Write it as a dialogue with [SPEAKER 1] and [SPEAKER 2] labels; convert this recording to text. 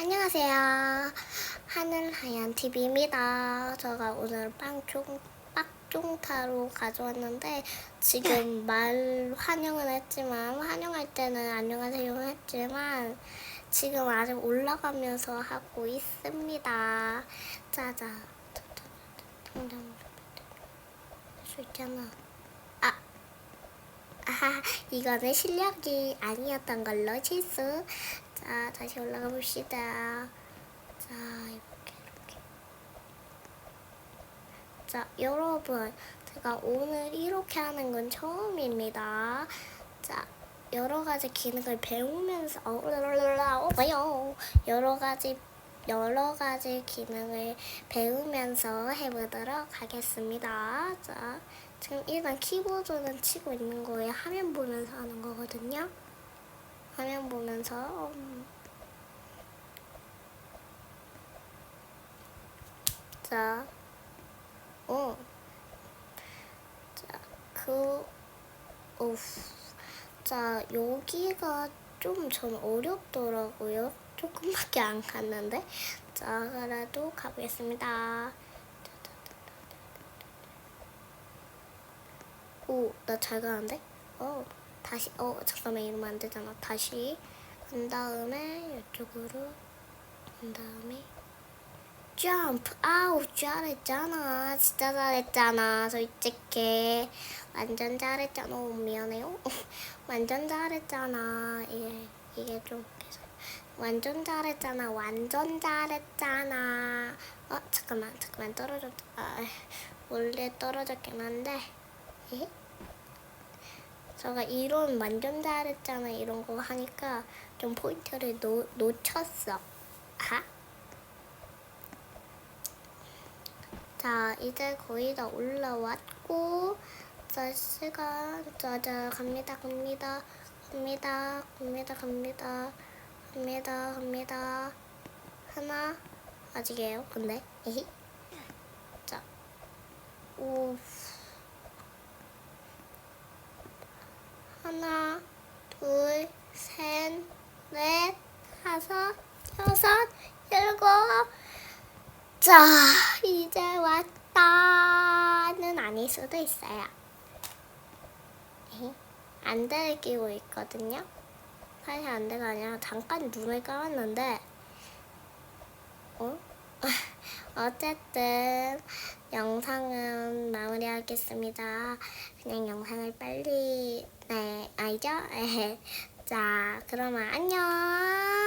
[SPEAKER 1] 안녕하세요. 하늘 하얀 TV입니다. 제가 오늘 빵종 빡종타로 가져왔는데 지금 말 환영은 했지만 환영할 때는 안녕하세요 했지만 지금 아직 올라가면서 하고 있습니다. 짜자. 수 있잖아. 아. 아하, 이거는 실력이 아니었던 걸로 실수. 자, 다시 올라가 봅시다. 자, 이렇게, 이렇게. 자, 여러분. 제가 오늘 이렇게 하는 건 처음입니다. 자, 여러 가지 기능을 배우면서, 어, 랄랄랄라, 어? 여러 가지, 여러 가지 기능을 배우면서 해보도록 하겠습니다. 자, 지금 일단 키보드는 치고 있는 거예요. 화면 보면서 하는 거거든요. 화면 보면서 음. 자, 어, 자, 그, 어, 자, 여기가 좀 전 어렵더라고요. 조금밖에 안 갔는데, 자, 그래도 가보겠습니다. 오, 나 잘 가는데? 어, 다시, 어, 잠깐만 이러면 안 되잖아. 다시 간 다음에 이쪽으로 간 다음에 점프. 아우, 잘했잖아. 진짜 잘했잖아. 솔직히 완전 잘했잖아. 오, 미안해요. 완전 잘했잖아. 이게 이게 좀 완전 잘했잖아. 완전 잘했잖아. 어, 잠깐만, 잠깐만 떨어졌다. 아, 원래 떨어졌긴 한데. 에? 제가 이런 완전 잘했잖아 이런 거 하니까 좀 포인트를 놓, 놓쳤어. 아? 자 이제 거의 다 올라왔고 자 시간 자자 갑니다 갑니다 갑니다 갑니다 갑니다 갑니다 갑니다. 하나? 아직이에요? 근데? 에히 자오 하나, 둘, 셋, 넷, 다섯, 여섯, 일곱. 자, 이제 왔다는 아닐 수도 있어요. 안대를 끼고 있거든요. 사실 안대가 아니라 잠깐 눈을 감았는데, 어? 어쨌든 영상은 마무리하겠습니다. 그냥 영상을 빨리 네 알죠? 자 그러면 안녕.